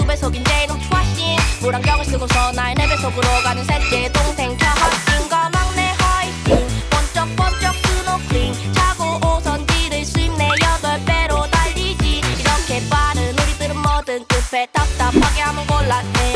두 배속인데 넌 트와신 물안경을 쓰고서 나의 내 배속으로 가는 셋째 동생 차학인과 막내 하이틴 번쩍번쩍 스노클링. 차고 오선지를 심내 여덟 배로 달리지. 이렇게 빠른 우리들은 뭐든 급해 답답하게 하면 곤란해요.